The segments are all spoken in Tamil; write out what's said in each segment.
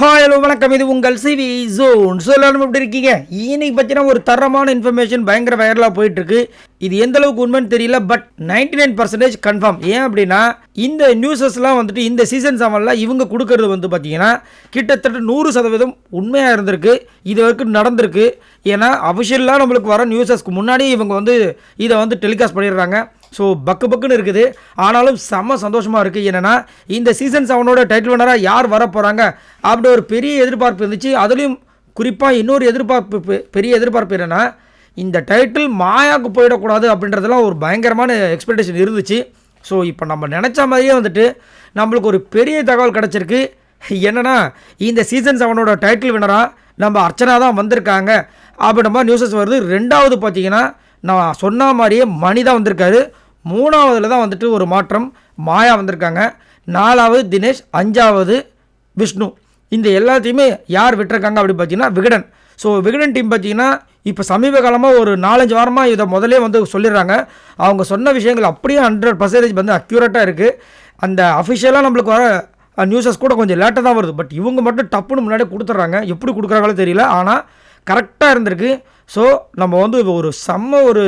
ஹாய் ஹலோ வணக்கம். இது உங்கள் சிவி ஜோன் ஸோ எல்லாரும் எப்படி இருக்கீங்க? இன்னைக்கு பார்த்தீங்கன்னா ஒரு தரமான இன்ஃபர்மேஷன் பயங்கர வைரலாக போயிட்டு இருக்கு இது எந்த அளவுக்கு உண்மைன்னு தெரியல but ninety nine percentage confirm ஏன் அப்படின்னா இந்த நியூஸஸ்லாம் வந்துட்டு இந்த சீசன் செவனில் இவங்க கொடுக்கறது வந்து பார்த்தீங்கன்னா கிட்டத்தட்ட நூறு சதவீதம் உண்மையாக இருந்திருக்கு. இது வரைக்கும் நடந்திருக்கு. ஏன்னா அஃபிஷியலாக நம்மளுக்கு வர நியூஸஸ்க்கு முன்னாடியே இவங்க வந்து இதை வந்து டெலிகாஸ்ட் பண்ணிடுறாங்க. ஸோ பக்கு பக்குன்னு இருக்குது. ஆனாலும் செம்ம சந்தோஷமாக இருக்குது என்னென்னா இந்த சீசன் செவனோட டைட்டில் வினராக யார் வர போகிறாங்க அப்படி ஒரு பெரிய எதிர்பார்ப்பு இருந்துச்சு. அதுலேயும் குறிப்பாக இன்னொரு எதிர்பார்ப்பு பெரிய எதிர்பார்ப்பு என்னென்னா இந்த டைட்டில் மாயாவுக்கு போயிடக்கூடாது அப்படின்றதெல்லாம் ஒரு பயங்கரமான எக்ஸ்பெக்டேஷன் இருந்துச்சு. ஸோ இப்போ நம்ம நினச்ச மாதிரியே வந்துட்டு நம்மளுக்கு ஒரு பெரிய தகவல் கிடச்சிருக்கு. என்னென்னா இந்த சீசன் செவனோட டைட்டில் வினராக நம்ம அர்ச்சனா தான் வந்திருக்காங்க. அப்படின்ற மாதிரி நியூஸஸ் வருது. ரெண்டாவது பார்த்தீங்கன்னா நான் சொன்ன மாதிரியே மணி தான் வந்திருக்காரு. மூணாவதில் தான் வந்துட்டு ஒரு மாற்றம். மாயா வந்திருக்காங்க. நாலாவது தினேஷ் அஞ்சாவது விஷ்ணு. இந்த எல்லாத்தையுமே யார் விட்டுருக்காங்க அப்படின்னு பார்த்தீங்கன்னா விகடன். ஸோ விகடன் டீம் பார்த்தீங்கன்னா இப்போ சமீப காலமாக ஒரு நாலஞ்சு வாரமாக இதை முதலே வந்து சொல்லிடுறாங்க. அவங்க சொன்ன விஷயங்கள் அப்படியே ஹண்ட்ரட் பர்சன்டேஜ் வந்து அக்யூரேட்டாக இருக்குது அந்த அஃபிஷியலாக நம்மளுக்கு வர நியூஸஸ் கூட கொஞ்சம் லேட்டாக தான் வருது. பட் இவங்க மட்டும் டப்புன்னு முன்னாடியே கொடுத்துட்றாங்க. எப்படி கொடுக்குறாங்களோ தெரியல. ஆனால் கரெக்டாக இருந்திருக்கு. ஸோ நம்ம வந்து ஒரு செம்ம ஒரு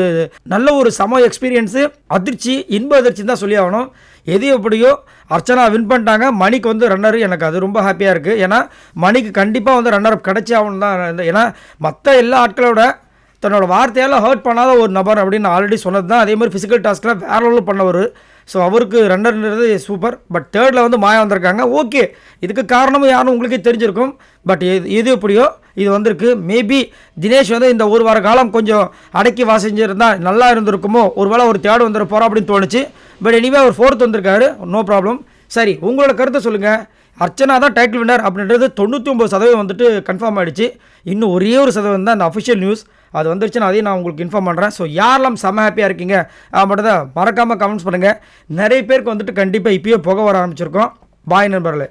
நல்ல ஒரு செம எக்ஸ்பீரியன்ஸு அதிர்ச்சி இன்ப அதிர்ச்சி தான் சொல்லி ஆகணும். எது எப்படியோ அர்ச்சனா வின் பண்ணிட்டாங்க. மணிக்கு வந்து ரன்னர் எனக்கு அது ரொம்ப ஹாப்பியாக இருக்குது ஏன்னா மணிக்கு கண்டிப்பாக வந்து ரன்னர் அப் கிடைச்சே ஆகணும் தான் ஏன்னா மற்ற எல்லா ஆட்களோட தன்னோட வார்த்தையால் ஹர்ட் பண்ணாத ஒரு நபர் அப்படின்னு நான் ஆல்ரெடி சொன்னது தான் அதே மாதிரி ஃபிசிக்கல் டாஸ்க்கில் வேற லெவலில் பண்ணவர். ஸோ அவருக்கு ரன்னர்ன்றது சூப்பர் பட் தேர்டில் வந்து மாயா வந்திருக்காங்க. ஓகே இதுக்கு காரணமும் யாரும் உங்களுக்கே தெரிஞ்சிருக்கும். பட் எது எது எப்படியோ இது வந்திருக்கு. மேபி தினேஷ் வந்து இந்த ஒரு வார காலம் கொஞ்சம் அடக்கி வாசிஞ்சிருந்தால் நல்லா இருந்திருக்குமோ? ஒருவேளை ஒரு தேர்டு வந்துட அப்படின்னு தோணுச்சு. பட் எனிவே அவர் ஃபோர்த் வந்திருக்காரு. நோ ப்ராப்ளம் சரி உங்களோட கருத்தை சொல்லுங்கள் அர்ச்சனா தான் டைட்டில் வின்னர் அப்படின்றது தொண்ணூற்றி ஒம்பது சதவீதம் வந்துட்டு கன்ஃபார்ம் ஆகிடுச்சு இன்னும் ஒரே ஒரு சதவீதம் தான் அந்த அஃபிஷியல் நியூஸ் அது வந்துருச்சுன்னா அதையும் நான் உங்களுக்கு இன்ஃபார்ம் பண்ணுறேன் ஸோ யாரெல்லாம் செம்ம ஹாப்பியாக இருக்கீங்க மட்டும் தான் மறக்காமல் கமெண்ட்ஸ் பண்ணுங்கள் நிறைய பேருக்கு வந்துட்டு கண்டிப்பாக இப்போயே புகை வர ஆரம்பிச்சிருக்கோம். பாய் நண்பர்களே.